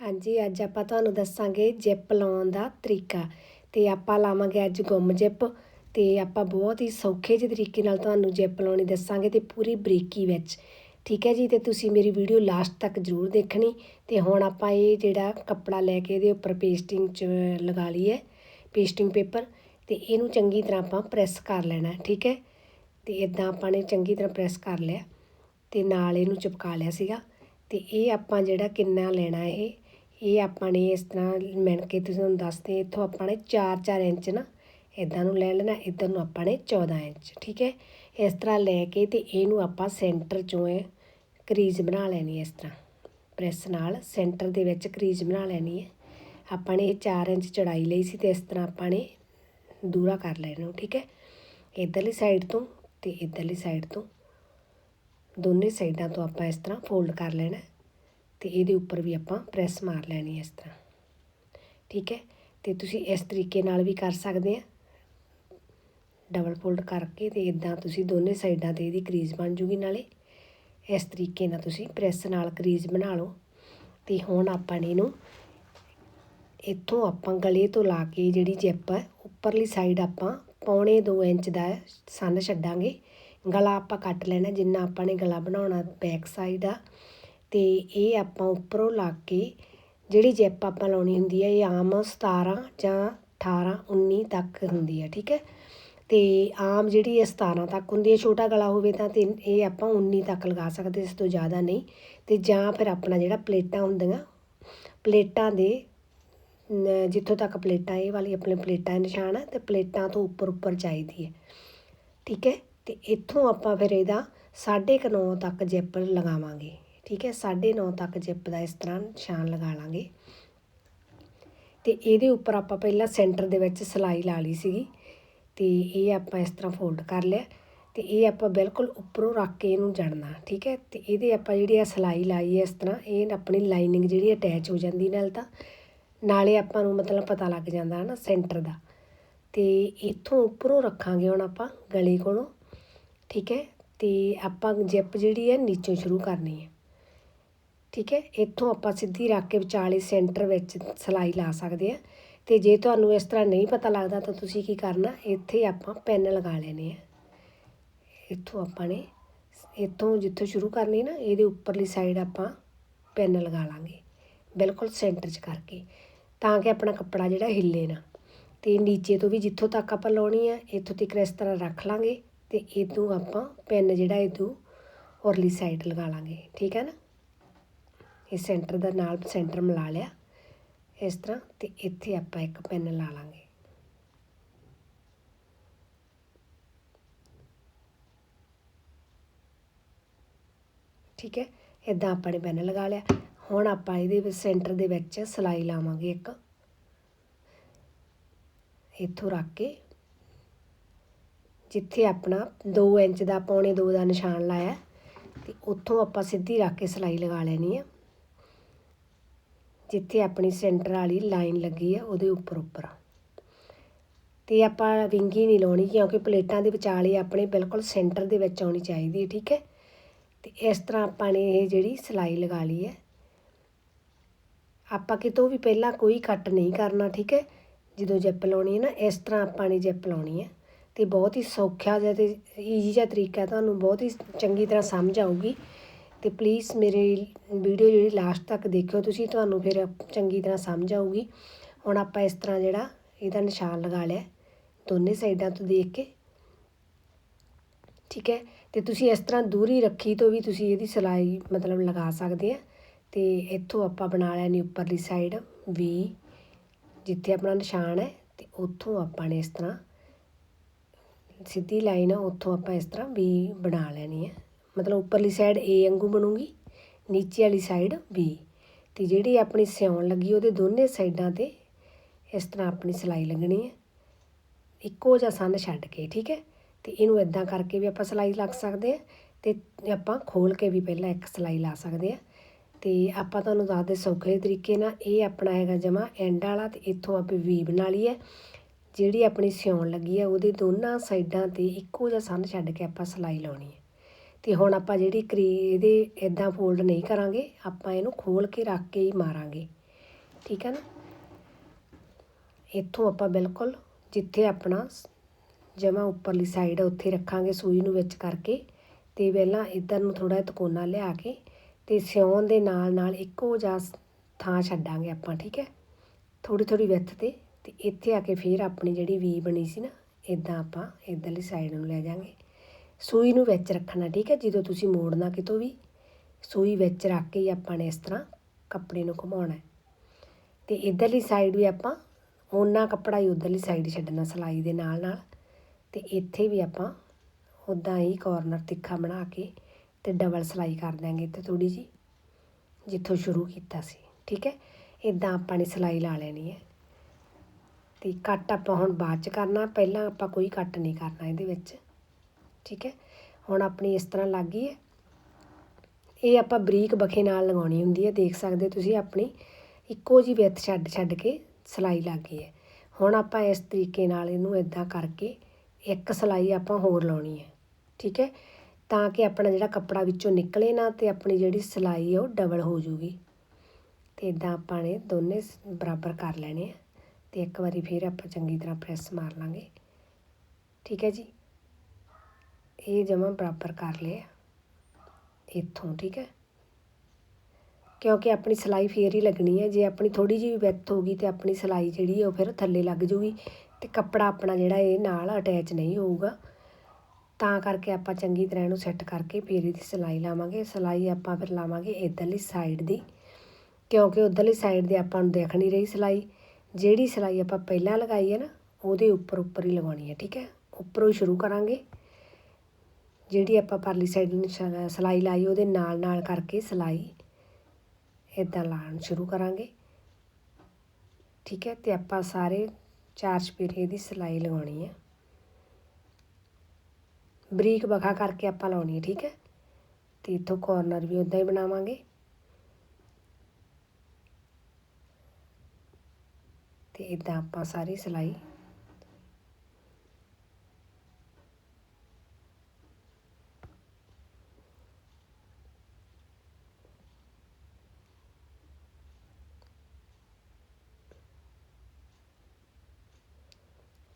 ਹਾਂਜੀ, ਅੱਜ ਆਪਾਂ ਤੁਹਾਨੂੰ ਦੱਸਾਂਗੇ ਜਿਪ ਲਾਉਣ ਦਾ ਤਰੀਕਾ ਤੇ ਆਪਾਂ ਲਾਵਾਂਗੇ ਅੱਜ ਗੁੰਮ ਜਿਪ ਤੇ ਆਪਾਂ ਬਹੁਤ ਹੀ ਸੌਖੇ ਜਿਹੇ ਤਰੀਕੇ ਨਾਲ ਤੁਹਾਨੂੰ ਜਿਪ ਲਾਉਣੀ ਦੱਸਾਂਗੇ ਤੇ ਪੂਰੀ ਬਰੀਕੀ ਵਿੱਚ। ਠੀਕ ਹੈ ਜੀ, ਤੇ ਤੁਸੀਂ ਮੇਰੀ ਵੀਡੀਓ ਲਾਸਟ ਤੱਕ ਜ਼ਰੂਰ ਦੇਖਣੀ ਤੇ ਹੁਣ ਆਪਾਂ ਇਹ ਜਿਹੜਾ ਕੱਪੜਾ ਲੈ ਕੇ ਇਹਦੇ ਉੱਪਰ ਪੇਸਟਿੰਗ ਚ ਲਗਾ ਲਈ ਹੈ ਪੇਸਟਿੰਗ ਪੇਪਰ ਤੇ ਇਹਨੂੰ ਚੰਗੀ ਤਰ੍ਹਾਂ ਆਪਾਂ ਪ੍ਰੈਸ ਕਰ ਲੈਣਾ, ਠੀਕ ਹੈ? ਤੇ ਇਦਾਂ ਆਪਾਂ ਨੇ ਚੰਗੀ ਤਰ੍ਹਾਂ ਪ੍ਰੈਸ ਕਰ ਲਿਆ ਤੇ ਨਾਲ ਇਹਨੂੰ ਚਿਪਕਾ ਲਿਆ ਸੀਗਾ ਤੇ ਇਹ ਆਪਾਂ ਜਿਹੜਾ ਕਿੰਨਾ ਲੈਣਾ ਇਹ ਇਹ ਆਪਾਂ ਨੇ ਇਸ ਤਰ੍ਹਾਂ ਮਿਣ ਕੇ ਤੁਹਾਨੂੰ ਦੱਸਦੇ ਇੱਥੋਂ ਆਪਾਂ ਨੇ 4-4 ਇੰਚ ਨਾ ਇਦਾਂ ਨੂੰ ਲੈ ਲੈਣਾ, ਇੱਧਰ ਨੂੰ ਆਪਾਂ ਨੇ 14 ਇੰਚ, ਠੀਕ ਹੈ? ਇਸ ਤਰ੍ਹਾਂ ਲੈ ਕੇ ਤੇ ਇਹਨੂੰ ਆਪਾਂ ਸੈਂਟਰ ਚੋਂ ਇਹ ਕਰੀਜ਼ ਬਣਾ ਲੈਣੀ ਹੈ ਇਸ ਤਰ੍ਹਾਂ। ਪ੍ਰੈਸ ਨਾਲ ਸੈਂਟਰ ਦੇ ਵਿੱਚ ਕਰੀਜ਼ ਬਣਾ ਲੈਣੀ ਹੈ। ਆਪਾਂ ਨੇ ਇਹ 4 ਇੰਚ ਚੜਾਈ ਲਈ ਸੀ ਤੇ ਇਸ ਤਰ੍ਹਾਂ ਆਪਾਂ ਨੇ ਦੂਰਾ ਕਰ ਲੈਣਾ, ਠੀਕ ਹੈ? ਇਧਰਲੀ ਸਾਈਡ ਤੋਂ ਤੇ ਇਧਰਲੀ ਸਾਈਡ ਤੋਂ ਦੋਨੇ ਸਾਈਡਾਂ ਤੋਂ ਆਪਾਂ ਇਸ ਤਰ੍ਹਾਂ ਫੋਲਡ ਕਰ ਲੈਣਾ। ਅਤੇ ਇਹਦੇ ਉੱਪਰ ਵੀ ਆਪਾਂ ਪ੍ਰੈਸ ਮਾਰ ਲੈਣੀ ਇਸ ਤਰ੍ਹਾਂ। ਠੀਕ ਹੈ? ਅਤੇ ਤੁਸੀਂ ਇਸ ਤਰੀਕੇ ਨਾਲ ਵੀ ਕਰ ਸਕਦੇ ਆ। ਡਬਲ ਫੋਲਡ ਕਰਕੇ ਤੇ ਇਦਾਂ ਤੁਸੀਂ ਦੋਨੇ ਸਾਈਡਾਂ ਤੇ ਇਹਦੀ ਕਰੀਜ਼ ਬਣ ਜੂਗੀ ਨਾਲੇ। ਇਸ ਤਰੀਕੇ ਨਾਲ ਤੁਸੀਂ ਪ੍ਰੈਸ ਨਾਲ ਕਰੀਜ਼ ਬਣਾ ਲਓ। ਤੇ ਹੁਣ ਆਪਾਂ ਨੇ ਇਹਨੂੰ ਇੱਥੋਂ ਆਪਾਂ ਗਲੇ ਤੋਂ ਲਾ ਕੇ ਜਿਹੜੀ ਜਿੱਪ ਹੈ, ਉੱਪਰਲੀ ਸਾਈਡ ਆਪਾਂ ਪੌਣੇ 2 ਇੰਚ ਦਾ ਸੰਨ ਛੱਡਾਂਗੇ। ਗਲਾ ਆਪਾਂ ਕੱਟ ਲੈਣਾ, ਜਿੰਨਾ ਆਪਾਂ ਨੇ ਗਲਾ ਬਣਾਉਣਾ ਬੈਕ ਸਾਈਡ ਆ। ਅਤੇ ਇਹ ਆਪਾਂ ਉੱਪਰੋਂ ਲਾ ਕੇ, ਜਿਹੜੀ ਜਿੱਪ ਆਪਾਂ ਲਾਉਣੀ ਹੁੰਦੀ ਹੈ ਇਹ ਆਮ 17 ਜਾਂ 18 19 ਤੱਕ ਹੁੰਦੀ ਹੈ ਠੀਕ ਹੈ? ਅਤੇ ਆਮ ਜਿਹੜੀ ਹੈ 17 ਤੱਕ ਹੁੰਦੀ ਹੈ ਛੋਟਾ ਗਲਾ ਹੋਵੇ ਤਾਂ ਤਿੰਨ, ਇਹ ਆਪਾਂ 19 ਤੱਕ ਲਗਾ ਸਕਦੇ ਇਸ ਤੋਂ ਜ਼ਿਆਦਾ ਨਹੀਂ। ਅਤੇ ਜਾਂ ਫਿਰ ਆਪਣਾ ਜਿਹੜਾ ਪਲੇਟਾਂ ਹੁੰਦੀਆਂ, ਪਲੇਟਾਂ ਦੇ ਜਿੱਥੋਂ ਤੱਕ ਪਲੇਟਾਂ, ਇਹ ਵਾਲੀ ਆਪਣੇ ਪਲੇਟਾਂ ਨਿਸ਼ਾਨ ਹੈ ਅਤੇ ਪਲੇਟਾਂ ਤੋਂ ਉੱਪਰ ਉੱਪਰ ਚਾਹੀਦੀ ਹੈ ਠੀਕ ਹੈ? ਅਤੇ ਇੱਥੋਂ ਆਪਾਂ ਫਿਰ ਇਹਦਾ 9.5 ਤੱਕ ਜਿੱਪ ਲਗਾਵਾਂਗੇ। ਠੀਕ ਹੈ 9.5 ਤੱਕ ਜਿੱਪ ਦਾ ਇਸ ਤਰ੍ਹਾਂ ਨਿਸ਼ਾਨ ਲਗਾ ਲਾਂਗੇ। ਤੇ ਇਹਦੇ ਉੱਪਰ ਆਪਾਂ ਪਹਿਲਾਂ ਸੈਂਟਰ ਦੇ ਵਿੱਚ ਸਲਾਈ ਲਾ ਲਈ ਸੀਗੀ। ਤੇ ਇਹ ਆਪਾਂ ਇਸ ਤਰ੍ਹਾਂ ਫੋਲਡ ਕਰ ਲਿਆ। ਤੇ ਇਹ ਆਪਾਂ ਬਿਲਕੁਲ ਉੱਪਰੋਂ ਰੱਖ ਕੇ ਇਹਨੂੰ ਜੜਨਾ, ਠੀਕ ਹੈ। ਤੇ ਇਹਦੇ ਆਪਾਂ ਜਿਹੜੀ ਆ ਸਲਾਈ ਲਾਈ ਹੈ ਇਸ ਤਰ੍ਹਾਂ, ਇਹ ਆਪਣੀ ਲਾਈਨਿੰਗ ਜਿਹੜੀ ਅਟੈਚ ਹੋ ਜਾਂਦੀ ਨਾਲ ਤਾਂ। ਨਾਲੇ ਆਪਾਂ ਨੂੰ ਮਤਲਬ ਪਤਾ ਲੱਗ ਜਾਂਦਾ ਹੈ ਨਾ ਸੈਂਟਰ ਦਾ। ਤੇ ਇੱਥੋਂ ਉੱਪਰੋਂ ਰੱਖਾਂਗੇ ਹੁਣ ਆਪਾਂ ਗਲੇ ਕੋਲੋਂ, ਠੀਕ ਹੈ। ਤੇ ਆਪਾਂ ਜਿੱਪ ਜਿਹੜੀ ਹੈ ਨੀਚੋਂ ਸ਼ੁਰੂ ਕਰਨੀ ਹੈ। ਠੀਕ ਹੈ, ਇੱਥੋਂ ਆਪਾਂ ਸਿੱਧੀ ਰੱਖ ਕੇ ਵਿਚਾਲੇ ਸੈਂਟਰ ਵਿੱਚ ਸਲਾਈ ਲਾ ਸਕਦੇ ਆ ਤੇ ਜੇ ਤੁਹਾਨੂੰ ਇਸ ਤਰ੍ਹਾਂ ਨਹੀਂ ਪਤਾ ਲੱਗਦਾ ਤਾਂ ਤੁਸੀਂ ਕੀ ਕਰਨਾ, ਇੱਥੇ ਆਪਾਂ ਪੈਨ ਲਗਾ ਲੈਣੇ ਆ। ਇੱਥੋਂ ਆਪਾਂ ਨੇ, ਇੱਥੋਂ ਜਿੱਥੋਂ ਸ਼ੁਰੂ ਕਰਨੀ ਨਾ, ਇਹਦੇ ਉੱਪਰਲੀ ਸਾਈਡ ਆਪਾਂ ਪੈਨ ਲਗਾ ਲਾਂਗੇ, ਬਿਲਕੁਲ ਸੈਂਟਰ 'ਚ ਕਰਕੇ। ਤਾਂ ਕਿ ਆਪਣਾ ਕੱਪੜਾ ਜਿਹੜਾ ਹਿੱਲੇ ਨਾ। ਤੇ ਨੀਚੇ ਤੋਂ ਵੀ ਜਿੱਥੋਂ ਤੱਕ ਆਪਾਂ ਲਾਉਣੀ ਆ, ਇੱਥੋਂ ਤੱਕ ਇਸ ਤਰ੍ਹਾਂ ਰੱਖ ਲਾਂਗੇ ਤੇ ਤੋਂ ਆਪਾਂ ਪੈਨ ਜਿਹੜਾ ਇਹ ਤੋਂ ਔਰਲੀ ਸਾਈਡ ਲਗਾ ਲਾਂਗੇ। ਠੀਕ ਹੈ ਨਾ? ਇਹ ਸੈਂਟਰ ਦਾ ਨਾਲ ਸੈਂਟਰ ਮਿਲਾ ਲਿਆ। ਇਸ ਤਰ੍ਹਾਂ ਤੇ ਇੱਥੇ ਆਪਾਂ ਇੱਕ ਪੈਨ ਲਾ ਲਾਂਗੇ। ਠੀਕ ਹੈ? ਇਦਾਂ ਆਪਾਂ ਨੇ ਪੈਨ ਲਗਾ ਲਿਆ। ਹੁਣ ਆਪਾਂ ਇਹਦੇ ਵਿੱਚ ਸੈਂਟਰ ਦੇ ਵਿੱਚ ਸਲਾਈ ਲਾਵਾਂਗੇ ਇੱਕ। ਇੱਥੋਂ ਰੱਖ ਕੇ। ਜਿੱਥੇ ਆਪਣਾ 2 ਇੰਚ ਦਾ ਪੌਣੇ 2 ਦਾ ਨਿਸ਼ਾਨ ਲਾਇਆ। ਤੇ ਉੱਥੋਂ ਆਪਾਂ ਸਿੱਧੀ ਰੱਖ ਕੇ ਸਲਾਈ ਲਗਾ ਲੈਣੀ ਹੈ ਜਿੱਥੇ ਆਪਣੀ ਸੈਂਟਰ ਵਾਲੀ ਲਾਈਨ ਲੱਗੀ ਹੈ ਉਹਦੇ ਉੱਪਰ ਉੱਪਰ। ਤੇ ਆਪਾਂ ਵਿੰਗੀ ਨਹੀਂ ਲਾਉਣੀ, ਕਿਉਂਕਿ ਪਲੇਟਾਂ ਦੇ ਵਿਚਾਲੇ ਆਪਣੇ ਬਿਲਕੁਲ ਸੈਂਟਰ ਦੇ ਵਿੱਚ ਆਉਣੀ ਚਾਹੀਦੀ ਹੈ, ਠੀਕ ਹੈ? ਤੇ ਇਸ ਤਰ੍ਹਾਂ ਆਪਾਂ ਨੇ ਇਹ ਜਿਹੜੀ ਸਲਾਈ ਲਗਾ ਲਈ ਹੈ। ਆਪਾਂ ਕਿਤੋਂ ਵੀ ਪਹਿਲਾਂ ਕੋਈ ਕੱਟ ਨਹੀਂ ਕਰਨਾ, ਠੀਕ ਹੈ? ਜਦੋਂ ਜੈਪ ਲਾਉਣੀ ਹੈ ਨਾ, ਇਸ ਤਰ੍ਹਾਂ ਆਪਾਂ ਨੇ ਜੈਪ ਲਾਉਣੀ ਹੈ। ਤੇ ਬਹੁਤ ਹੀ ਸੌਖਾ ਜਿਹਾ ਤੇ ਈਜ਼ੀ ਜਿਹਾ ਤਰੀਕਾ ਤੁਹਾਨੂੰ ਬਹੁਤ ਹੀ ਚੰਗੀ ਤਰ੍ਹਾਂ ਸਮਝ ਆਊਗੀ। ਅਤੇ ਪਲੀਜ਼ ਮੇਰੀ ਵੀਡੀਓ ਜਿਹੜੀ ਲਾਸਟ ਤੱਕ ਦੇਖਿਓ, ਤੁਸੀਂ ਤੁਹਾਨੂੰ ਫਿਰ ਚੰਗੀ ਤਰ੍ਹਾਂ ਸਮਝ ਆਊਗੀ। ਹੁਣ ਆਪਾਂ ਇਸ ਤਰ੍ਹਾਂ ਜਿਹੜਾ ਇਹਦਾ ਨਿਸ਼ਾਨ ਲਗਾ ਲਿਆ, ਦੋਨੇ ਸਾਈਡਾਂ ਤੋਂ ਦੇਖ ਕੇ। ਠੀਕ ਹੈ? ਤੇ ਤੁਸੀਂ ਇਸ ਤਰ੍ਹਾਂ ਦੂਰੀ ਰੱਖੀ ਤੋਂ ਵੀ ਤੁਸੀਂ ਇਹਦੀ ਸਿਲਾਈ ਮਤਲਬ ਲਗਾ ਸਕਦੇ ਆ। ਤੇ ਇੱਥੋਂ ਆਪਾਂ ਬਣਾ ਲੈਣੀ ਉੱਪਰਲੀ ਸਾਈਡ ਵੀ ਜਿੱਥੇ ਆਪਣਾ ਨਿਸ਼ਾਨ ਹੈ, ਤੇ ਉੱਥੋਂ ਆਪਾਂ ਨੇ ਇਸ ਤਰ੍ਹਾਂ ਸਿੱਧੀ ਲਾਈਨ ਆ, ਉੱਥੋਂ ਆਪਾਂ ਇਸ ਤਰ੍ਹਾਂ ਵੀ ਬਣਾ ਲੈਣੀ ਹੈ। ਮਤਲਬ ਉੱਪਰਲੀ ਸਾਈਡ ਏ ਵਾਂਗੂ ਬਣੂਗੀ, ਨੀਚੇ ਵਾਲੀ ਸਾਈਡ ਬੀ ਤੇ ਜਿਹੜੀ ਆਪਣੀ ਸਿਉਣ ਲੱਗੀ ਉਹਦੇ ਦੋਨੇ ਸਾਈਡਾਂ ਤੇ ਇਸ ਤਰ੍ਹਾਂ ਆਪਣੀ ਸਿਲਾਈ ਲੱਗਣੀ ਹੈ। ਇੱਕੋ ਜਿਹਾ ਸੰਨ ਛੱਡ ਕੇ, ਠੀਕ ਹੈ? ਤੇ ਇਹਨੂੰ ਇਦਾਂ ਕਰਕੇ ਵੀ ਆਪਾਂ ਸਿਲਾਈ ਲੱਗ ਸਕਦੇ ਆ ਤੇ ਆਪਾਂ ਖੋਲ ਕੇ ਵੀ ਪਹਿਲਾਂ ਇੱਕ ਸਿਲਾਈ ਲਾ ਸਕਦੇ ਆ ਤੇ ਆਪਾਂ ਤੁਹਾਨੂੰ ਦੱਸਦੇ ਸੌਖੇ ਤਰੀਕੇ ਨਾਲ ਇਹ ਆਪਣਾ ਹੈਗਾ ਜਮਾ ਐਂਡ ਵਾਲਾ ਤੇ ਇੱਥੋਂ ਆਪਾਂ ਵੀ ਬਣਾ ਲਈ ਹੈ। ਜਿਹੜੀ ਆਪਣੀ ਸਿਉਣ ਲੱਗੀ ਹੈ ਉਹਦੇ ਦੋਨਾਂ ਸਾਈਡਾਂ ਤੇ ਇੱਕੋ ਜਿਹਾ ਸੰਨ ਛੱਡ ਕੇ ਆਪਾਂ ਸਿਲਾਈ ਲਾਉਣੀ ਹੈ। ਅਤੇ ਹੁਣ ਆਪਾਂ ਜਿਹੜੀ ਕਰੀ, ਇਹਦੇ ਇੱਦਾਂ ਫੋਲਡ ਨਹੀਂ ਕਰਾਂਗੇ, ਆਪਾਂ ਇਹਨੂੰ ਖੋਲ੍ਹ ਕੇ ਰੱਖ ਕੇ ਹੀ ਮਾਰਾਂਗੇ। ਠੀਕ ਹੈ ਨਾ? ਇੱਥੋਂ ਆਪਾਂ ਬਿਲਕੁਲ ਜਿੱਥੇ ਆਪਣਾ ਜਮਾ ਉੱਪਰਲੀ ਸਾਈਡ ਉੱਥੇ ਰੱਖਾਂਗੇ ਸੂਈ ਨੂੰ ਵਿੱਚ ਕਰਕੇ। ਤੇ ਪਹਿਲਾਂ ਇੱਧਰ ਨੂੰ ਥੋੜਾ ਤਕੋਨਾ ਲਿਆ ਕੇ ਤੇ ਸਿਉਣ ਦੇ ਨਾਲ ਨਾਲ ਇੱਕੋ ਜਿਹਾ ਥਾਂ ਛੱਡਾਂਗੇ ਆਪਾਂ, ਠੀਕ ਹੈ? ਥੋੜੀ ਥੋੜੀ ਵਿੱਥ ਤੇ ਤੇ ਇੱਥੇ ਆ ਕੇ ਫਿਰ ਆਪਣੀ ਜਿਹੜੀ ਵੀ ਬਣੀ ਸੀ ਨਾ ਇਦਾਂ ਆਪਾਂ ਇਧਰਲੀ ਸਾਈਡ ਨੂੰ ਲੈ ਜਾਾਂਗੇ। ਸੂਈ ਨੂੰ ਵਿੱਚ ਰੱਖਣਾ, ਠੀਕ ਹੈ? ਜਦੋਂ ਤੁਸੀਂ ਮੋੜਨਾ ਕਿਤੋਂ ਵੀ, ਸੂਈ ਵਿੱਚ ਰੱਖ ਕੇ ਹੀ ਆਪਾਂ ਨੇ ਇਸ ਤਰ੍ਹਾਂ ਕੱਪੜੇ ਨੂੰ ਘੁਮਾਉਣਾ ਹੈ। ਤੇ ਇਧਰਲੀ ਸਾਈਡ ਵੀ ਆਪਾਂ ਉਹਨਾਂ ਕੱਪੜਾ ਹੀ ਉਧਰਲੀ ਸਾਈਡ ਛੱਡਣਾ, ਸਲਾਈ ਦੇ ਨਾਲ ਨਾਲ। ਤੇ ਇੱਥੇ ਵੀ ਆਪਾਂ ਉਦਾਂ ਹੀ ਕਾਰਨਰ ਤਿੱਖਾ ਬਣਾ ਕੇ ਤੇ ਡਬਲ ਸਲਾਈ ਕਰ ਦਾਂਗੇ ਤੇ ਥੋੜੀ ਜੀ ਜਿੱਥੋਂ ਸ਼ੁਰੂ ਕੀਤਾ ਸੀ, ਠੀਕ ਹੈ? ਇਦਾਂ ਆਪਾਂ ਨੇ ਸਲਾਈ ਲਾ ਲੈਣੀ ਹੈ। ਤੇ ਕੱਟ ਆਪਾਂ ਹੁਣ ਬਾਅਦ ਚ ਕਰਨਾ, ਪਹਿਲਾਂ ਆਪਾਂ ਕੋਈ ਕੱਟ ਨਹੀਂ ਕਰਨਾ ਇਹਦੇ ਵਿੱਚ। ਠੀਕ ਹੈ? ਹੁਣ ਆਪਣੀ ਇਸ ਤਰ੍ਹਾਂ ਲੱਗ ਗਈ ਹੈ। ਇਹ ਆਪਾਂ ਬਰੀਕ ਬਖੇ ਨਾਲ ਲਗਾਉਣੀ ਹੁੰਦੀ ਹੈ। ਦੇਖ ਸਕਦੇ ਤੁਸੀਂ ਆਪਣੀ ਇੱਕੋ ਜੀ ਵਿੱਥ ਛੱਡ ਛੱਡ ਕੇ ਸਲਾਈ ਲੱਗ ਗਈ ਹੈ। ਹੁਣ ਆਪਾਂ ਇਸ ਤਰੀਕੇ ਨਾਲ ਇਹਨੂੰ ਇਦਾਂ ਕਰਕੇ ਇੱਕ ਸਲਾਈ ਆਪਾਂ ਹੋਰ ਲਾਉਣੀ ਹੈ। ਠੀਕ ਹੈ? ਤਾਂ ਕਿ ਆਪਣਾ ਜਿਹੜਾ ਕੱਪੜਾ ਵਿੱਚੋਂ ਨਿਕਲੇ ਨਾ ਤੇ ਆਪਣੀ ਜਿਹੜੀ ਸਲਾਈ ਹੈ ਉਹ ਡਬਲ ਹੋ ਜੂਗੀ ਤੇ ਇਦਾਂ ਆਪਾਂ ਨੇ ਦੋਨੇ ਬਰਾਬਰ ਕਰ ਲੈਣੇ ਆ। ਤੇ ਇੱਕ ਵਾਰੀ ਫਿਰ ਆਪਾਂ ਚੰਗੀ ਤਰ੍ਹਾਂ ਪ੍ਰੈਸ ਮਾਰ ਲਾਂਗੇ। ਠੀਕ ਹੈ ਜੀ? ਇਹ ਜਮਾ ਬਰਾਬਰ ਕਰ ਲਿਆ। ਇੱਥੋਂ, ਠੀਕ ਹੈ? ਕਿਉਂਕਿ ਆਪਣੀ ਸਲਾਈ ਫੇਰ ਹੀ ਲੱਗਣੀ ਹੈ। ਜੇ ਆਪਣੀ ਥੋੜੀ ਜਿਹੀ ਵਿੱਥ ਹੋਗੀ ਤੇ ਆਪਣੀ ਸਲਾਈ ਜਿਹੜੀ ਉਹ ਫਿਰ ਥੱਲੇ ਲੱਗ ਜੂਗੀ ਤੇ ਕੱਪੜਾ ਆਪਣਾ ਜਿਹੜਾ ਇਹ ਨਾਲ ਅਟੈਚ ਨਹੀਂ ਹੋਊਗਾ। ਤਾਂ ਕਰਕੇ ਆਪਾਂ ਚੰਗੀ ਤਰ੍ਹਾਂ ਇਹਨੂੰ ਸੈੱਟ ਕਰਕੇ ਫੇਰ ਇਹਦੀ ਸਲਾਈ ਲਾਵਾਂਗੇ। ਸਲਾਈ ਆਪਾਂ ਫਿਰ ਲਾਵਾਂਗੇ ਇਧਰਲੀ ਸਾਈਡ ਦੀ। ਕਿਉਂਕਿ ਉਧਰਲੀ ਸਾਈਡ ਦੀ ਆਪਾਂ ਨੂੰ ਦੇਖ ਨਹੀਂ ਰਹੀ ਸਲਾਈ। ਜਿਹੜੀ ਸਲਾਈ ਆਪਾਂ ਪਹਿਲਾਂ ਲਗਾਈ ਹੈ ਨਾ, ਉਹਦੇ ਉੱਪਰ ਉੱਪਰ ਹੀ ਲਗਾਉਣੀ ਹੈ, ਠੀਕ ਹੈ? ਉੱਪਰੋਂ ਹੀ ਸ਼ੁਰੂ ਕਰਾਂਗੇ। ਜਿਹੜੀ ਆਪਾਂ ਪਰਲੀ ਸਾਈਡ ਨੂੰ ਸਲਾਈ ਲਾਈ, ਉਹਦੇ ਨਾਲ ਨਾਲ ਕਰਕੇ ਸਲਾਈ ਇਦਾਂ ਲਾਉਣ ਸ਼ੁਰੂ ਕਰਾਂਗੇ। ਠੀਕ ਹੈ, ਤੇ ਆਪਾਂ ਸਾਰੇ ਚਾਰ ਚਪੇਰੇ ਦੀ ਸਲਾਈ ਲਗਾਉਣੀ ਹੈ। ਬਰੀਕ ਬਖਾ ਕਰਕੇ ਆਪਾਂ ਲਾਉਣੀ ਹੈ, ਠੀਕ ਹੈ। ਤੇ ਇਥੋਂ ਕੋਰਨਰ ਵੀ ਉਦਾਂ ਹੀ ਬਣਾਵਾਂਗੇ। ਤੇ ਇਦਾਂ ਆਪਾਂ ਸਾਰੀ ਸਲਾਈ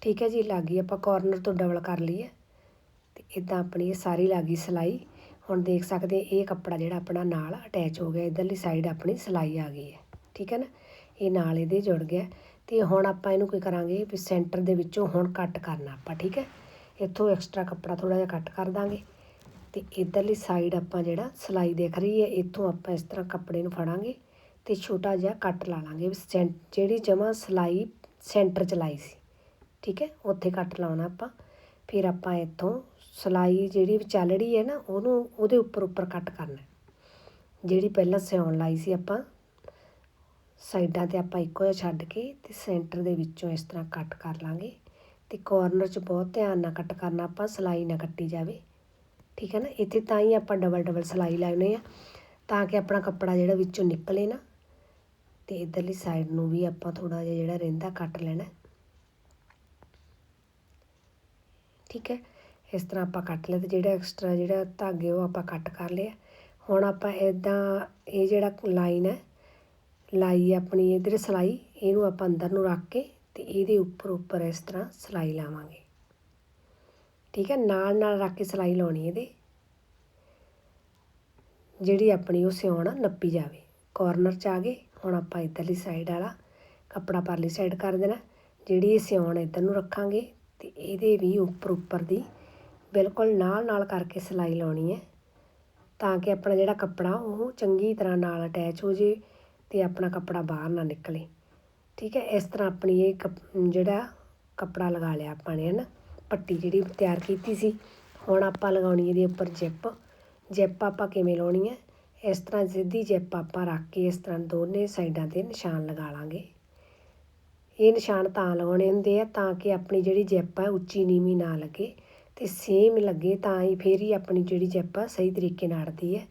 ਠੀਕ ਹੈ ਜੀ, ਲੱਗ ਗਈ ਆਪਾਂ ਕੋਰਨਰ ਤੋਂ ਡਬਲ ਕਰ ਲਈ ਹੈ ਤੇ ਇਦਾਂ ਆਪਣੀ ਇਹ ਸਾਰੀ ਲੱਗ ਗਈ ਸਲਾਈ। ਹੁਣ ਦੇਖ ਸਕਦੇ ਇਹ ਕੱਪੜਾ ਜਿਹੜਾ ਆਪਣਾ ਨਾਲ ਅਟੈਚ ਹੋ ਗਿਆ, ਇਧਰਲੀ ਸਾਈਡ ਆਪਣੀ ਸਲਾਈ ਆ ਗਈ ਹੈ। ਠੀਕ ਹੈ ਨਾ? ਇਹ ਨਾਲ ਇਹਦੇ ਜੁੜ ਗਿਆ। ਤੇ ਹੁਣ ਆਪਾਂ ਇਹਨੂੰ ਕੀ ਕਰਾਂਗੇ? ਵੀ ਸੈਂਟਰ ਦੇ ਵਿੱਚੋਂ ਹੁਣ ਕੱਟ ਕਰਨਾ ਆਪਾਂ, ਠੀਕ ਹੈ? ਇੱਥੋਂ ਐਕਸਟਰਾ ਕੱਪੜਾ ਥੋੜਾ ਜਿਹਾ ਕੱਟ ਕਰ ਦਾਂਗੇ। ਤੇ ਇਧਰਲੀ ਸਾਈਡ ਆਪਾਂ ਜਿਹੜਾ ਸਲਾਈ ਦੇਖ ਰਹੀ ਹੈ, ਇੱਥੋਂ ਆਪਾਂ ਇਸ ਤਰ੍ਹਾਂ ਕੱਪੜੇ ਨੂੰ ਫੜਾਂਗੇ ਤੇ ਛੋਟਾ ਜਿਹਾ ਕੱਟ ਲਾ ਲਾਂਗੇ। ਜਿਹੜੀ ਜਮਾ ਸਲਾਈ ਸੈਂਟਰ ਚ ਲਾਈ ਸੀ। ਠੀਕ ਹੈ, ਉੱਥੇ ਕੱਟ ਲਾਉਣਾ ਆਪਾਂ। ਫਿਰ ਆਪਾਂ ਇੱਥੋਂ ਸਿਲਾਈ ਜਿਹੜੀ ਚੱਲ ਰਹੀ ਹੈ ਨਾ, ਉਹਨੂੰ ਉਹਦੇ ਉੱਪਰ ਉੱਪਰ ਕੱਟ ਕਰਨਾ ਜਿਹੜੀ ਪਹਿਲਾਂ ਸਿਉਣ ਲਾਈ ਸੀ ਆਪਾਂ, ਸਾਈਡਾਂ ਤੇ ਆਪਾਂ ਇੱਕੋ ਜਿਹਾ ਛੱਡ ਕੇ ਤੇ ਸੈਂਟਰ ਦੇ ਵਿੱਚੋਂ ਇਸ ਤਰ੍ਹਾਂ ਕੱਟ ਕਰ ਲਾਂਗੇ। ਤੇ ਕੋਰਨਰ 'ਚ ਬਹੁਤ ਧਿਆਨ ਨਾਲ ਕੱਟ ਕਰਨਾ ਆਪਾਂ, ਸਲਾਈ ਨਾ ਕੱਟੀ ਜਾਵੇ। ਠੀਕ ਹੈ ਨਾ, ਇੱਥੇ ਤਾਂ ਹੀ ਆਪਾਂ ਡਬਲ ਡਬਲ ਸਲਾਈ ਲਾਉਨੇ ਆ ਤਾਂ ਕਿ ਆਪਣਾ ਕੱਪੜਾ ਜਿਹੜਾ ਵਿੱਚੋਂ ਨਿਕਲੇ ਨਾ। ਤੇ ਇਧਰਲੀ ਸਾਈਡ ਨੂੰ ਵੀ ਆਪਾਂ ਥੋੜਾ ਜਿਹਾ ਜਿਹੜਾ ਰਹਿੰਦਾ, ਕੱਟ ਲੈਣਾ ਠੀਕ ਹੈ? ਇਸ ਤਰ੍ਹਾਂ ਆਪਾਂ ਕੱਟ ਲਿਆ ਅਤੇ ਜਿਹੜਾ ਐਕਸਟਰਾ ਜਿਹੜਾ ਧਾਗੇ ਉਹ ਆਪਾਂ ਕੱਟ ਕਰ ਲਿਆ ਹੁਣ ਆਪਾਂ ਇੱਦਾਂ ਇਹ ਜਿਹੜਾ ਲਾਈਨ ਹੈ, ਲਾਈ ਆਪਣੀ ਇਧਰ ਸਲਾਈ, ਇਹਨੂੰ ਆਪਾਂ ਅੰਦਰ ਨੂੰ ਰੱਖ ਕੇ ਤੇ ਇਹਦੇ ਉੱਪਰ ਉੱਪਰ ਇਸ ਤਰ੍ਹਾਂ ਸਲਾਈ ਲਾਵਾਂਗੇ। ਠੀਕ ਹੈ? ਨਾਲ ਨਾਲ ਰੱਖ ਕੇ ਸਲਾਈ ਲਾਉਣੀ ਇਹਦੇ। ਜਿਹੜੀ ਆਪਣੀ ਉਹ ਸਿਉਣਾ ਨੱਪੀ ਜਾਵੇ। ਕਾਰਨਰ 'ਚ ਆ ਗਏ, ਹੁਣ ਆਪਾਂ ਇਧਰਲੀ ਸਾਈਡ ਵਾਲਾ ਕੱਪੜਾ ਪਰਲੀ ਸਾਈਡ ਕਰ ਦੇਣਾ। ਜਿਹੜੀ ਇਹ ਸਿਉਣ ਇਧਰ ਨੂੰ ਰੱਖਾਂਗੇ ਤੇ ਇਹਦੇ ਵੀ ਉੱਪਰ ਉੱਪਰ ਦੀ ਬਿਲਕੁਲ ਨਾਲ ਨਾਲ ਕਰਕੇ ਸਿਲਾਈ ਲਾਉਣੀ ਹੈ ਤਾਂ ਕਿ ਆਪਣਾ ਜਿਹੜਾ ਕੱਪੜਾ ਉਹ ਚੰਗੀ ਤਰ੍ਹਾਂ ਨਾਲ ਅਟੈਚ ਹੋ ਜੇ ਤੇ ਆਪਣਾ ਕੱਪੜਾ ਬਾਹਰ ਨਾ ਨਿਕਲੇ। ਠੀਕ ਹੈ, ਇਸ ਤਰ੍ਹਾਂ ਆਪਣੀ ਇਹ ਜਿਹੜਾ ਕੱਪੜਾ ਲਗਾ ਲਿਆ ਆਪਾਂ ਨੇ ਹਨਾ, ਪੱਟੀ ਜਿਹੜੀ ਤਿਆਰ ਕੀਤੀ ਸੀ, ਹੁਣ ਆਪਾਂ ਲਗਾਉਣੀ ਇਹਦੇ ਉੱਪਰ ਜਿੱਪ। ਜਿੱਪ ਆਪਾਂ ਕਿਵੇਂ ਲਾਉਣੀ ਹੈ, ਇਸ ਤਰ੍ਹਾਂ ਸਿੱਧੀ ਜਿੱਪ ਆਪਾਂ ਰੱਖ ਕੇ ਇਸ ਤਰ੍ਹਾਂ ਦੋਨੇ ਸਾਈਡਾਂ ਤੇ ਨਿਸ਼ਾਨ ਲਗਾ ਲਾਂਗੇ। ਇਹ ਨਿਸ਼ਾਨ ਤਾਂ ਲਗਾਉਣੇ ਹੁੰਦੇ ਆ, ਤਾਂ ਕਿ ਆਪਣੀ ਜਿਹੜੀ ਜਿੱਪ ਹੈ ਉੱਚੀ ਨੀਵੀਂ ਨਾ ਲੱਗੇ ਅਤੇ ਸੇਮ ਲੱਗੇ, ਤਾਂ ਹੀ ਫਿਰ ਹੀ ਆਪਣੀ ਜਿਹੜੀ ਜਿੱਪ ਆ, ਸਹੀ ਤਰੀਕੇ ਨਾਲ ਅੜਦੀ ਹੈ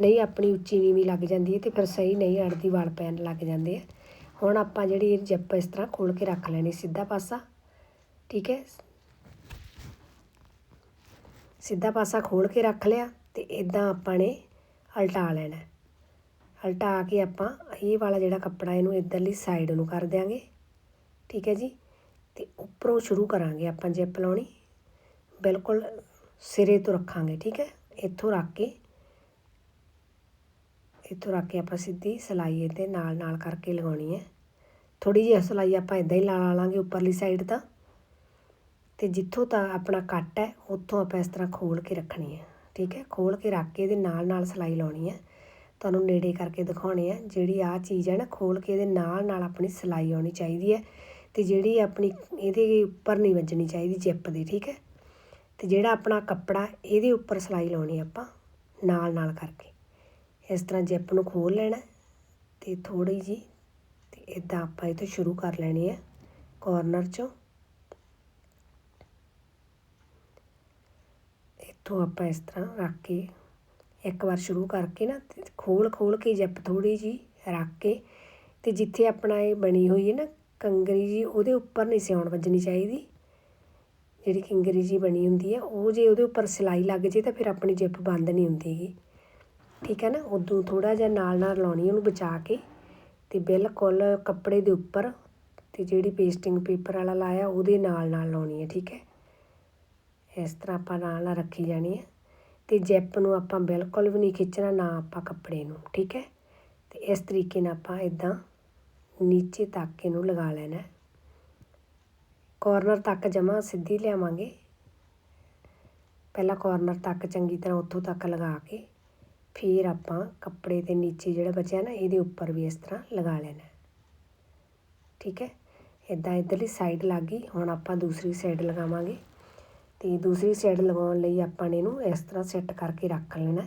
ਨਹੀਂ, ਆਪਣੀ ਉੱਚੀ ਨੀਵੀਂ ਲੱਗ ਜਾਂਦੀ ਹੈ ਅਤੇ ਫਿਰ ਸਹੀ ਨਹੀਂ ਅੜਦੀ, ਵਾਲ ਪੈਣ ਲੱਗ ਜਾਂਦੇ ਆ। ਹੁਣ ਆਪਾਂ ਜਿਹੜੀ ਇਹ ਜਿੱਪ ਇਸ ਤਰ੍ਹਾਂ ਖੋਲ੍ਹ ਕੇ ਰੱਖ ਲੈਣੀ ਸਿੱਧਾ ਪਾਸਾ। ਠੀਕ ਹੈ? ਸਿੱਧਾ ਪਾਸਾ ਖੋਲ੍ਹ ਕੇ ਰੱਖ ਲਿਆ ਅਤੇ ਇਦਾਂ ਆਪਾਂ ਨੇ ਉਲਟਾ ਲੈਣਾ। ਉਲਟਾ ਕੇ ਆਪਾਂ ਇਹ ਵਾਲਾ ਜਿਹੜਾ ਕੱਪੜਾ ਇਹਨੂੰ ਇੱਧਰਲੀ ਸਾਈਡ ਨੂੰ ਕਰ ਦਿਆਂਗੇ। ਠੀਕ ਹੈ ਜੀ? ਅਤੇ ਉੱਪਰੋਂ ਸ਼ੁਰੂ ਕਰਾਂਗੇ ਆਪਾਂ ਜਿੱਪ ਲਾਉਣੀ। ਬਿਲਕੁਲ ਸਿਰੇ ਤੋਂ ਰੱਖਾਂਗੇ, ਠੀਕ ਹੈ? ਇੱਥੋਂ ਰੱਖ ਕੇ, ਇੱਥੋਂ ਰੱਖ ਕੇ ਆਪਾਂ ਸਿੱਧੀ ਸਲਾਈ ਇਹਦੇ ਨਾਲ ਨਾਲ ਕਰਕੇ ਲਗਾਉਣੀ ਹੈ। ਥੋੜੀ ਜਿਹੀ ਸਲਾਈ ਆਪਾਂ ਇਦਾਂ ਹੀ ਲਾ ਲਾਂਗੇ ਉੱਪਰਲੀ ਸਾਈਡ ਤਾਂ। ਤੇ ਜਿੱਥੋਂ ਤਾਂ ਆਪਣਾ ਕੱਟ ਹੈ, ਉੱਥੋਂ ਆਪਾਂ ਇਸ ਤਰ੍ਹਾਂ ਖੋਲ ਕੇ ਰੱਖਣੀ ਹੈ। ਠੀਕ ਹੈ? ਖੋਲ ਕੇ ਰੱਖ ਕੇ ਇਹਦੇ ਨਾਲ ਨਾਲ ਸਲਾਈ ਲਾਉਣੀ ਹੈ। ਤੁਹਾਨੂੰ ਨੇੜੇ ਕਰਕੇ ਦਿਖਾਉਣੇ ਆ। ਜਿਹੜੀ ਆ ਚੀਜ਼ ਹੈ ਨਾ ਖੋਲ ਕੇ ਇਹਦੇ ਨਾਲ ਨਾਲ ਆਪਣੀ ਸਲਾਈ ਆਉਣੀ ਚਾਹੀਦੀ ਹੈ। ਅਤੇ ਜਿਹੜੀ ਆਪਣੀ ਇਹਦੇ ਉੱਪਰ ਨਹੀਂ ਵੱਜਣੀ ਚਾਹੀਦੀ ਜਿੱਪ ਦੀ, ਠੀਕ ਹੈ? ਅਤੇ ਜਿਹੜਾ ਆਪਣਾ ਕੱਪੜਾ ਇਹਦੇ ਉੱਪਰ ਸਿਲਾਈ ਲਾਉਣੀ ਆਪਾਂ, ਨਾਲ ਨਾਲ ਕਰਕੇ। ਇਸ ਤਰ੍ਹਾਂ ਜਿੱਪ ਨੂੰ ਖੋਲ ਲੈਣਾ ਅਤੇ ਥੋੜ੍ਹੀ ਜੀ ਅਤੇ ਇੱਦਾਂ ਆਪਾਂ ਇਹ ਤੋਂ ਸ਼ੁਰੂ ਕਰ ਲੈਣੀ ਹੈ ਕੋਰਨਰ ਚੋਂ। ਇੱਥੋਂ ਆਪਾਂ ਇਸ ਤਰ੍ਹਾਂ ਰੱਖ ਕੇ ਇੱਕ ਵਾਰ ਸ਼ੁਰੂ ਕਰਕੇ ਨਾ ਤੇ ਖੋਲ ਖੋਲ ਕੇ ਜਿੱਪ ਥੋੜ੍ਹੀ ਜੀ ਰੱਖ ਕੇ ਅਤੇ ਜਿੱਥੇ ਆਪਣਾ ਇਹ ਬਣੀ ਹੋਈ ਹੈ ਨਾ ਕੰਗਰੀ ਜੀ ਉਹਦੇ ਉੱਪਰ ਨਹੀਂ ਸਿਉਣ ਵੱਜਣੀ ਚਾਹੀਦੀ। ਜਿਹੜੀ ਕੰਗਰੀ ਜੀ ਬਣੀ ਹੁੰਦੀ ਹੈ ਉਹ ਜੇ ਉਹਦੇ ਉੱਪਰ ਸਿਲਾਈ ਲੱਗ ਜੇ ਤਾਂ ਫਿਰ ਆਪਣੀ ਜਿੱਪ ਬੰਦ ਨਹੀਂ ਹੁੰਦੀਗੀ ਠੀਕ ਹੈ ਨਾ? ਉਦੋਂ ਥੋੜਾ ਜਿਹਾ ਨਾਲ ਨਾਲ ਲਾਉਣੀ ਉਹਨੂੰ ਬਚਾ ਕੇ ਤੇ ਬਿਲਕੁਲ ਕੱਪੜੇ ਦੇ ਉੱਪਰ ਤੇ ਜਿਹੜੀ ਪੇਸਟਿੰਗ ਪੇਪਰ ਵਾਲਾ ਲਾਇਆ, ਉਹਦੇ ਨਾਲ ਨਾਲ ਲਾਉਣੀ ਹੈ ਠੀਕ ਹੈ? ਇਸ ਤਰ੍ਹਾਂ ਆਪਾਂ ਨਾਲ ਨਾਲ ਰੱਖੀ ਜਾਣੀ ਹੈ ਤੇ ਜੈਪ ਨੂੰ ਆਪਾਂ ਬਿਲਕੁਲ ਵੀ ਨਹੀਂ ਖਿੱਚਣਾ, ਨਾ ਆਪਾਂ ਕੱਪੜੇ ਨੂੰ, ਠੀਕ ਹੈ? ਤੇ ਇਸ ਤਰੀਕੇ ਨਾਲ ਆਪਾਂ ਇਦਾਂ ਨੀਚੇ ਤੱਕ ਇਹਨੂੰ ਲਗਾ ਲੈਣਾ ਕਾਰਨਰ ਤੱਕ ਜਮਾ ਸਿੱਧੀ ਲਿਆਵਾਂਗੇ। ਪਹਿਲਾਂ ਕਾਰਨਰ ਤੱਕ ਚੰਗੀ ਤਰ੍ਹਾਂ ਉੱਥੋਂ ਤੱਕ ਲਗਾ ਕੇ ਫਿਰ ਆਪਾਂ ਕੱਪੜੇ ਦੇ ਨੀਚੇ ਜਿਹੜਾ ਬਚਿਆ ਨਾ, ਇਹਦੇ ਉੱਪਰ ਵੀ ਇਸ ਤਰ੍ਹਾਂ ਲਗਾ ਲੈਣਾ ਠੀਕ ਹੈ? ਇਦਾਂ ਇਧਰਲੀ ਸਾਈਡ ਲੱਗ ਗਈ, ਹੁਣ ਆਪਾਂ ਦੂਸਰੀ ਸਾਈਡ ਲਗਾਵਾਂਗੇ। ਤੇ ਦੂਸਰੀ ਸਾਈਡ ਲਗਾਉਣ ਲਈ ਆਪਾਂ ਨੇ ਇਹਨੂੰ ਇਸ ਤਰ੍ਹਾਂ ਸੈੱਟ ਕਰਕੇ ਰੱਖ ਲੈਣਾ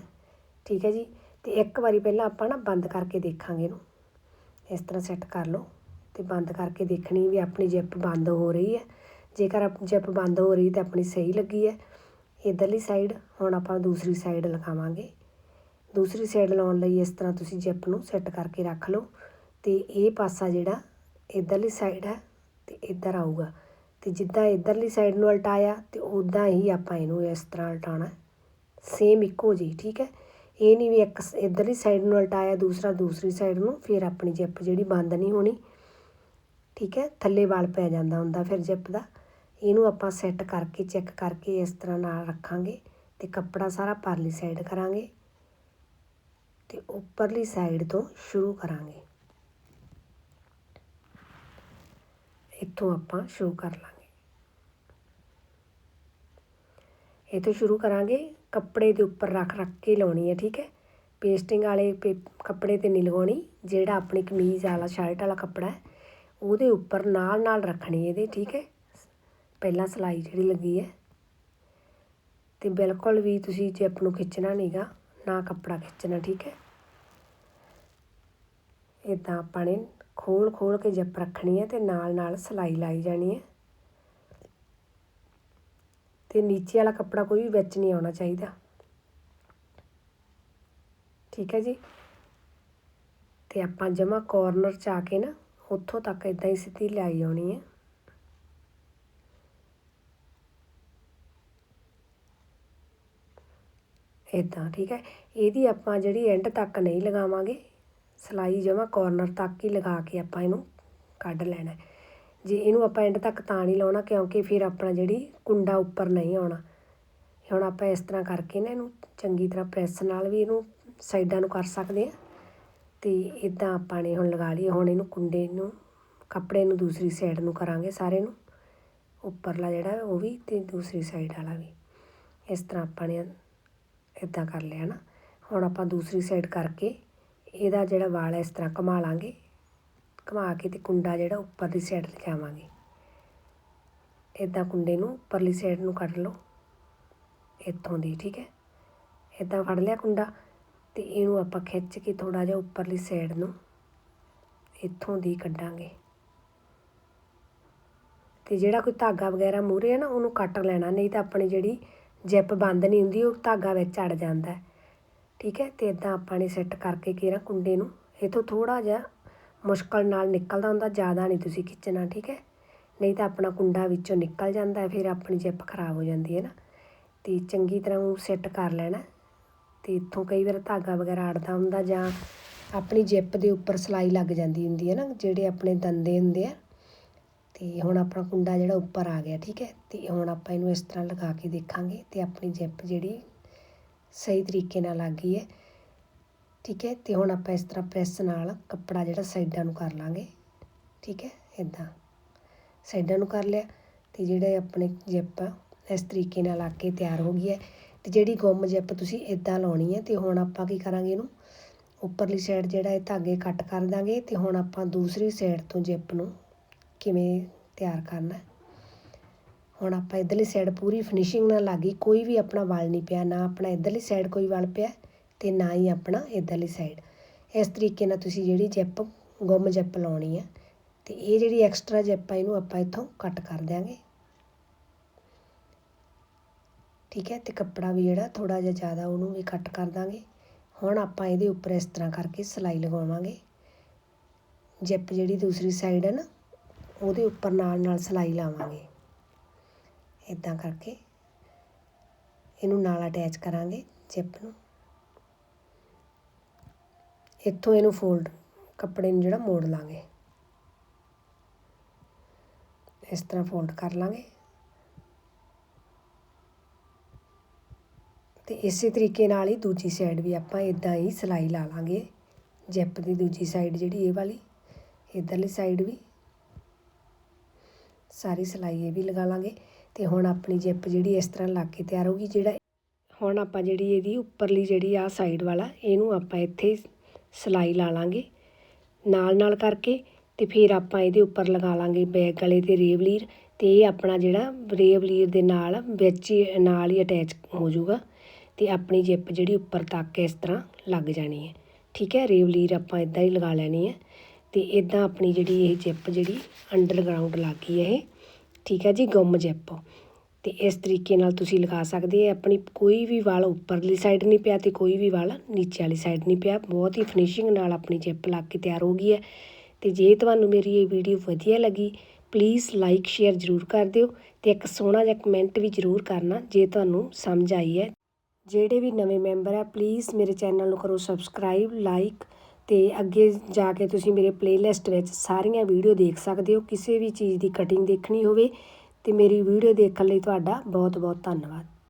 ਠੀਕ ਹੈ ਜੀ? ਤੇ ਇੱਕ ਵਾਰੀ ਪਹਿਲਾਂ ਆਪਾਂ ਨਾ ਬੰਦ ਕਰਕੇ ਦੇਖਾਂਗੇ ਇਹਨੂੰ। ਇਸ ਤਰ੍ਹਾਂ ਸੈੱਟ ਕਰ ਲਓ ਅਤੇ ਬੰਦ ਕਰਕੇ ਦੇਖਣੀ ਵੀ ਆਪਣੀ ਜਿੱਪ ਬੰਦ ਹੋ ਰਹੀ ਹੈ। ਜੇਕਰ ਜਿੱਪ ਬੰਦ ਹੋ ਰਹੀ ਤਾਂ ਆਪਣੀ ਸਹੀ ਲੱਗੀ ਹੈ, ਇਧਰਲੀ ਸਾਈਡ ਹੁਣ ਆਪਾਂ ਦੂਸਰੀ ਸਾਈਡ ਲਗਾਵਾਂਗੇ। ਦੂਸਰੀ ਸਾਈਡ ਲਾਉਣ ਲਈ ਇਸ ਤਰ੍ਹਾਂ ਤੁਸੀਂ ਜਿੱਪ ਨੂੰ ਸੈੱਟ ਕਰਕੇ ਰੱਖ ਲਓ ਤੇ ਇਹ ਪਾਸਾ ਜਿਹੜਾ ਇਧਰਲੀ ਸਾਈਡ ਹੈ ਤੇ ਇੱਧਰ ਆਊਗਾ। ਤੇ ਜਿੱਦਾਂ ਇਧਰਲੀ ਸਾਈਡ ਨੂੰ ਉਲਟਾਇਆ ਤੇ ਉਦਾਂ ਹੀ ਆਪਾਂ ਇਹਨੂੰ ਇਸ ਤਰ੍ਹਾਂ ਉਲਟਾਉਣਾ। ਸੇਮ ਇੱਕੋ ਜੀ ਠੀਕ ਹੈ? ਇਹ ਨਹੀਂ ਵੀ ਇੱਕ ਇਧਰਲੀ ਸਾਈਡ ਨੂੰ ਉਲਟਾਇਆ, ਦੂਸਰਾ, ਦੂਸਰੀ ਸਾਈਡ ਨੂੰ, ਫਿਰ ਆਪਣੀ ਜਿੱਪ ਜਿਹੜੀ ਬੰਦ ਨਹੀਂ ਹੋਣੀ। ਠੀਕ ਹੈ? ਥੱਲੇ ਵਾਲ ਪੈ ਜਾਂਦਾ ਹੁੰਦਾ ਫਿਰ ਜਿੱਪ ਦਾ। ਇਹਨੂੰ ਆਪਾਂ ਸੈੱਟ ਕਰਕੇ ਚੈੱਕ ਕਰਕੇ ਇਸ ਤਰ੍ਹਾਂ ਨਾਲ ਰੱਖਾਂਗੇ ਤੇ ਕੱਪੜਾ ਸਾਰਾ ਪਰਲੀ ਸਾਈਡ ਕਰਾਂਗੇ ਤੇ ਉੱਪਰਲੀ ਸਾਈਡ ਤੋਂ ਸ਼ੁਰੂ ਕਰਾਂਗੇ। ਇੱਥੋਂ ਆਪਾਂ ਸ਼ੁਰੂ ਕਰ ਲਾਂਗੇ। ਇਹ ਤੋਂ ਸ਼ੁਰੂ ਕਰਾਂਗੇ। ਕੱਪੜੇ ਦੇ ਉੱਪਰ ਰੱਖ ਰੱਖ ਕੇ ਲਾਉਣੀ ਹੈ, ਠੀਕ ਹੈ? ਪੇਸਟਿੰਗ ਵਾਲੇ ਕੱਪੜੇ ਤੇ ਨਹੀਂ ਲਗਾਉਣੀ, ਜਿਹੜਾ ਆਪਣੀ ਕਮੀਜ਼ ਵਾਲਾ, ਸ਼ਰਟ ਵਾਲਾ ਕੱਪੜਾ ਹੈ, ਉਹਦੇ ਉੱਪਰ ਨਾਲ ਨਾਲ ਰੱਖਣੀ ਇਹਦੇ, ਠੀਕ ਹੈ? ਪਹਿਲਾਂ ਸਿਲਾਈ ਜਿਹੜੀ ਲੱਗੀ ਹੈ। ਅਤੇ ਬਿਲਕੁਲ ਵੀ ਤੁਸੀਂ ਜਿੱਪ ਨੂੰ ਖਿੱਚਣਾ ਨਹੀਂਗਾ ਨਾ ਕੱਪੜਾ ਖਿੱਚਣਾ, ਠੀਕ ਹੈ? ਇਦਾਂ ਆਪਾਂ ਨੇ ਖੋਲ ਖੋਲ ਕੇ ਜਿੱਪ ਰੱਖਣੀ ਹੈ ਅਤੇ ਨਾਲ ਨਾਲ ਸਲਾਈ ਲਾਈ ਜਾਣੀ ਹੈ। ਤੇ ਨੀਚੇ ਵਾਲਾ ਕੱਪੜਾ ਕੋਈ ਵੀ ਵਿੱਚ ਨਹੀਂ ਆਉਣਾ ਚਾਹੀਦਾ। ਠੀਕ ਹੈ ਜੀ? ਤੇ ਆਪਾਂ ਜਮਾ ਕੋਰਨਰ ਚ ਆ ਕੇ ਨਾ ਉੱਥੋਂ ਤੱਕ ਇਦਾਂ ਹੀ ਸਿੱਧੀ ਲਾਈ ਆਉਣੀ ਹੈ। ਇਦਾਂ ਠੀਕ ਹੈ? ਇਹਦੀ ਆਪਾਂ ਜਿਹੜੀ ਐਂਡ ਤੱਕ ਨਹੀਂ ਲਗਾਵਾਂਗੇ, ਸਲਾਈ ਜਮਾ ਕੋਰਨਰ ਤੱਕ ਹੀ ਲਗਾ ਕੇ ਆਪਾਂ ਇਹਨੂੰ ਕੱਢ ਲੈਣਾ ਜੇ ਇਹਨੂੰ ਆਪਾਂ ਐਂਡ ਤੱਕ ਤਾਂ ਨਹੀਂ ਲਾਉਣਾ ਕਿਉਂਕਿ ਫਿਰ ਆਪਣਾ ਜਿਹੜੀ ਕੁੰਡਾ ਉੱਪਰ ਨਹੀਂ ਆਉਣਾ। ਹੁਣ ਆਪਾਂ ਇਸ ਤਰ੍ਹਾਂ ਕਰਕੇ ਨਾ ਇਹਨੂੰ ਚੰਗੀ ਤਰ੍ਹਾਂ ਪ੍ਰੈਸ ਨਾਲ ਵੀ ਇਹਨੂੰ ਸਾਈਡਾਂ ਨੂੰ ਕਰ ਸਕਦੇ ਆ ਤੇ ਇਦਾਂ ਆਪਾਂ ਨੇ ਹੁਣ ਲਗਾ ਲਈ ਹੁਣ ਇਹਨੂੰ ਕੁੰਡੇ ਨੂੰ, ਕੱਪੜੇ ਨੂੰ ਦੂਸਰੀ ਸਾਈਡ ਨੂੰ ਕਰਾਂਗੇ ਸਾਰੇ ਨੂੰ। ਉੱਪਰਲਾ ਜਿਹੜਾ ਉਹ ਵੀ ਤੇ ਦੂਸਰੀ ਸਾਈਡ ਵਾਲਾ ਵੀ। ਇਸ ਤਰ੍ਹਾਂ ਆਪਾਂ ਨੇ ਇਦਾਂ ਕਰ ਲਿਆ ਨਾ। ਹੁਣ ਆਪਾਂ ਦੂਸਰੀ ਸਾਈਡ ਕਰਕੇ ਇਹਦਾ ਜਿਹੜਾ ਵਾਲ ਹੈ ਇਸ ਤਰ੍ਹਾਂ ਘੁਮਾ ਲਾਂਗੇ। ਘੁਮਾ ਕੇ ਤੇ ਕੁੰਡਾ ਜਿਹੜਾ ਉੱਪਰਲੀ ਸਾਈਡ ਲਿਜਾਵਾਂਗੇ ਇਦਾਂ ਕੁੰਡੇ ਨੂੰ ਉੱਪਰਲੀ ਸਾਈਡ ਨੂੰ ਕੱਢ ਲਓ। ਇੱਥੋਂ ਦੀ, ਠੀਕ ਹੈ? ਇਦਾਂ ਫੜ ਲਿਆ ਕੁੰਡਾ ਤੇ ਇਹਨੂੰ ਆਪਾਂ ਖਿੱਚ ਕੇ ਥੋੜਾ ਜਿਹਾ ਉੱਪਰਲੀ ਸਾਈਡ ਨੂੰ ਇੱਥੋਂ ਦੀ ਕੱਢਾਂਗੇ। ਤੇ ਜਿਹੜਾ ਕੋਈ ਧਾਗਾ ਵਗੈਰਾ ਮੂਰੇ ਹੈ ਨਾ, ਉਹਨੂੰ ਕੱਟ ਲੈਣਾ, ਨਹੀਂ ਤਾਂ ਆਪਣੀ ਜਿਹੜੀ ਜਿੱਪ ਬੰਦ ਨਹੀਂ ਹੁੰਦੀ, ਉਹ ਧਾਗਾ ਵਿੱਚ ਅੜ ਜਾਂਦਾ ਠੀਕ ਹੈ? ਤੇ ਇਦਾਂ ਆਪਾਂ ਨੇ ਸੈੱਟ ਕਰਕੇ ਕਿਹੜਾ ਕੁੰਡੇ ਨੂੰ, ਇਥੋਂ ਥੋੜਾ ਜਿਹਾ ਮੁਸ਼ਕਲ ਨਾਲ ਨਿਕਲਦਾ ਹੁੰਦਾ, ਜ਼ਿਆਦਾ ਨਹੀਂ ਤੁਸੀਂ ਖਿੱਚਣਾ, ਠੀਕ ਹੈ? ਨਹੀਂ ਤਾਂ ਆਪਣਾ ਕੁੰਡਾ ਵਿੱਚੋਂ ਨਿਕਲ ਜਾਂਦਾ, ਫਿਰ ਆਪਣੀ ਜਿੱਪ ਖਰਾਬ ਹੋ ਜਾਂਦੀ ਹੈ ਨਾ। ਅਤੇ ਚੰਗੀ ਤਰ੍ਹਾਂ ਉਹ ਸੈੱਟ ਕਰ ਲੈਣਾ। ਅਤੇ ਇੱਥੋਂ ਕਈ ਵਾਰ ਧਾਗਾ ਵਗੈਰਾ ਅੜਦਾ ਹੁੰਦਾ ਜਾਂ ਆਪਣੀ ਜਿੱਪ ਦੇ ਉੱਪਰ ਸਿਲਾਈ ਲੱਗ ਜਾਂਦੀ ਹੁੰਦੀ ਹੈ ਨਾ, ਜਿਹੜੇ ਆਪਣੇ ਦੰਦੇ ਹੁੰਦੇ ਆ। ਅਤੇ ਹੁਣ ਆਪਣਾ ਕੁੰਡਾ ਜਿਹੜਾ ਉੱਪਰ ਆ ਗਿਆ, ਠੀਕ ਹੈ? ਅਤੇ ਹੁਣ ਆਪਾਂ ਇਹਨੂੰ ਇਸ ਤਰ੍ਹਾਂ ਲਗਾ ਕੇ ਦੇਖਾਂਗੇ ਅਤੇ ਆਪਣੀ ਜਿੱਪ ਜਿਹੜੀ ਸਹੀ ਤਰੀਕੇ ਨਾਲ ਲੱਗ ਗਈ ਹੈ। ਠੀਕ ਹੈ, ਤੇ ਹੁਣ ਆਪਾਂ ਇਸ ਤਰ੍ਹਾਂ ਪ੍ਰੈਸ ਨਾਲ ਕੱਪੜਾ ਜਿਹੜਾ ਸਾਈਡਾਂ ਨੂੰ ਕਰ ਲਾਂਗੇ, ਠੀਕ ਹੈ ਇਦਾਂ ਸਾਈਡਾਂ ਨੂੰ ਕਰ ਲਿਆ, ਤੇ ਜਿਹੜੇ ਆਪਣੇ ਜਿੱਪ ਆ, ਇਸ ਤਰੀਕੇ ਨਾਲ ਲਾ ਕੇ ਤਿਆਰ ਹੋ ਗਈ ਹੈ। ਤੇ ਜਿਹੜੀ ਗੁੰਮ ਜਿੱਪ ਤੁਸੀਂ ਇਦਾਂ ਲਾਉਣੀ ਹੈ, ਤੇ ਹੁਣ ਆਪਾਂ ਕੀ ਕਰਾਂਗੇ ਇਹਨੂੰ? ਉੱਪਰਲੀ ਸਾਈਡ ਜਿਹੜਾ ਇਹ ਧਾਗੇ ਕੱਟ ਕਰ ਦਾਂਗੇ, ਤੇ ਹੁਣ ਆਪਾਂ ਦੂਸਰੀ ਸਾਈਡ ਤੋਂ ਜਿੱਪ ਨੂੰ ਕਿਵੇਂ ਤਿਆਰ ਕਰਨਾ ਹੁਣ ਆਪਾਂ ਇਧਰਲੀ ਸਾਈਡ ਪੂਰੀ ਫਿਨਿਸ਼ਿੰਗ ਨਾਲ ਲੱਗੀ ਕੋਈ ਵੀ ਆਪਣਾ ਵਲ ਨਹੀਂ ਪਿਆ, ਨਾ ਆਪਣਾ ਇਧਰਲੀ ਸਾਈਡ ਕੋਈ ਵਲ ਪਿਆ। ਅਤੇ ਨਾ ਹੀ ਆਪਣਾ ਇਧਰਲੀ ਸਾਈਡ ਇਸ ਤਰੀਕੇ ਨਾਲ ਤੁਸੀਂ ਜਿਹੜੀ ਜਿੱਪ, ਗੁੰਮ ਜਿੱਪ ਲਾਉਣੀ ਹੈ ਅਤੇ ਇਹ ਜਿਹੜੀ ਐਕਸਟਰਾ ਜਿੱਪ ਆ, ਇਹਨੂੰ ਆਪਾਂ ਇੱਥੋਂ ਕੱਟ ਕਰ ਦਿਆਂਗੇ। ਠੀਕ ਹੈ, ਤੇ ਕੱਪੜਾ ਵੀ ਜਿਹੜਾ ਥੋੜਾ ਜਿਹਾ ਜ਼ਿਆਦਾ ਉਹਨੂੰ ਵੀ ਕੱਟ ਕਰ ਦਾਂਗੇ ਹੁਣ ਆਪਾਂ ਇਹਦੇ ਉੱਪਰ ਇਸ ਤਰ੍ਹਾਂ ਕਰਕੇ ਸਿਲਾਈ ਲਗਾਵਾਂਗੇ। ਜਿੱਪ ਜਿਹੜੀ ਦੂਸਰੀ ਸਾਈਡ ਹੈ ਨਾ, ਉਹਦੇ ਉੱਪਰ ਨਾਲ ਨਾਲ ਸਿਲਾਈ ਲਾਵਾਂਗੇ। ਇਦਾਂ ਕਰਕੇ ਇਹਨੂੰ ਨਾਲ ਅਟੈਚ ਕਰਾਂਗੇ ਜਿੱਪ ਨੂੰ। ਇੱਥੋਂ ਇਹਨੂੰ ਫੋਲਡ ਕੱਪੜੇ ਨੂੰ ਜਿਹੜਾ ਮੋੜ ਲਾਂਗੇ। ਇਸ ਤਰ੍ਹਾਂ ਫੋਲਡ ਕਰ ਲਾਂਗੇ। ਤੇ ਇਸੇ ਤਰੀਕੇ ਨਾਲ ਹੀ ਦੂਜੀ ਸਾਈਡ ਵੀ ਆਪਾਂ ਇਦਾਂ ਹੀ ਸਿਲਾਈ ਲਾ ਲਾਂਗੇ। ਜੈਪ ਦੀ ਦੂਜੀ ਸਾਈਡ ਜਿਹੜੀ ਇਹ ਵਾਲੀ, ਇਧਰਲੀ ਸਾਈਡ ਵੀ। ਸਾਰੀ ਸਿਲਾਈ ਇਹ ਵੀ ਲਗਾ ਲਾਂਗੇ। ਤੇ ਹੁਣ ਆਪਣੀ ਜਿੱਪ ਜਿਹੜੀ ਇਸ ਤਰ੍ਹਾਂ ਲਾ ਕੇ ਤਿਆਰ ਹੋਗੀ ਜਿਹੜਾ ਹੁਣ ਆਪਾਂ ਜਿਹੜੀ ਇਹਦੀ ਉੱਪਰਲੀ ਜਿਹੜੀ ਆ ਸਾਈਡ ਵਾਲਾ, ਇਹਨੂੰ ਆਪਾਂ ਇੱਥੇ ਸਿਲਾਈ ਲਾ ਲਾਂਗੇ। ਨਾਲ ਨਾਲ ਕਰਕੇ ਅਤੇ ਫਿਰ ਆਪਾਂ ਇਹਦੇ ਉੱਪਰ ਲਗਾ ਲਾਂਗੇ ਬੈਕ ਗਲੇ ਤੇ ਰੇਵਲੀਰ ਅਤੇ ਇਹ ਆਪਣਾ ਜਿਹੜਾ ਰੇਬ ਲੀਰ ਦੇ ਨਾਲ ਵਿੱਚ ਹੀ, ਨਾਲ ਹੀ ਅਟੈਚ ਹੋ ਜਾਊਗਾ ਅਤੇ ਆਪਣੀ ਜਿੱਪ ਜਿਹੜੀ ਉੱਪਰ ਤੱਕ ਇਸ ਤਰ੍ਹਾਂ ਲੱਗ ਜਾਣੀ ਹੈ। ਠੀਕ ਹੈ ਰੇਵਲੀਰ ਆਪਾਂ ਇਦਾਂ ਹੀ ਲਗਾ ਲੈਣੀ ਹੈ ਅਤੇ ਇਦਾਂ ਆਪਣੀ ਜਿਹੜੀ ਇਹ ਜਿੱਪ ਜਿਹੜੀ ਅੰਡਰਗਰਾਉਂਡ ਲੱਗ ਗਈ ਹੈ ਇਹ। ਠੀਕ ਹੈ ਜੀ, ਗੁੰਮ ਜਿੱਪ। ਅਤੇ ਇਸ ਤਰੀਕੇ ਨਾਲ ਤੁਸੀਂ ਲਗਾ ਸਕਦੇ ਆ, ਆਪਣੀ ਕੋਈ ਵੀ ਵਾਲ ਉੱਪਰਲੀ ਸਾਈਡ ਨਹੀਂ ਪਿਆ ਅਤੇ ਕੋਈ ਵੀ ਵਾਲ ਨੀਚੇ ਵਾਲੀ ਸਾਈਡ ਨਹੀਂ ਪਿਆ। ਬਹੁਤ ਹੀ ਫਿਨਿਸ਼ਿੰਗ ਨਾਲ ਆਪਣੀ ਜਿੱਪ ਲੱਗ ਕੇ ਤਿਆਰ ਹੋ ਗਈ ਹੈ। ਅਤੇ ਜੇ ਤੁਹਾਨੂੰ ਮੇਰੀ ਇਹ ਵੀਡੀਓ ਵਧੀਆ ਲੱਗੀ ਪਲੀਜ਼ ਲਾਈਕ ਸ਼ੇਅਰ ਜ਼ਰੂਰ ਕਰ ਦਿਓ ਅਤੇ ਇੱਕ ਸੋਹਣਾ ਜਿਹਾ ਕਮੈਂਟ ਵੀ ਜ਼ਰੂਰ ਕਰਨਾ ਜੇ ਤੁਹਾਨੂੰ ਸਮਝ ਆਈ ਹੈ। ਜਿਹੜੇ ਵੀ ਨਵੇਂ ਮੈਂਬਰ ਆ ਪਲੀਜ਼ ਮੇਰੇ ਚੈਨਲ ਨੂੰ ਕਰੋ ਸਬਸਕ੍ਰਾਈਬ ਲਾਈਕ ਤੇ ਅੱਗੇ ਜਾ ਕੇ ਤੁਸੀਂ ਮੇਰੇ ਪਲੇਲਿਸਟ ਵਿੱਚ ਸਾਰੀਆਂ ਵੀਡੀਓ ਦੇਖ ਸਕਦੇ ਹੋ। ਕਿਸੇ ਵੀ ਚੀਜ਼ ਦੀ ਕਟਿੰਗ ਦੇਖਣੀ ਹੋਵੇ ਅਤੇ ਮੇਰੀ ਵੀਡੀਓ ਦੇਖਣ ਲਈ ਤੁਹਾਡਾ ਬਹੁਤ ਬਹੁਤ ਧੰਨਵਾਦ।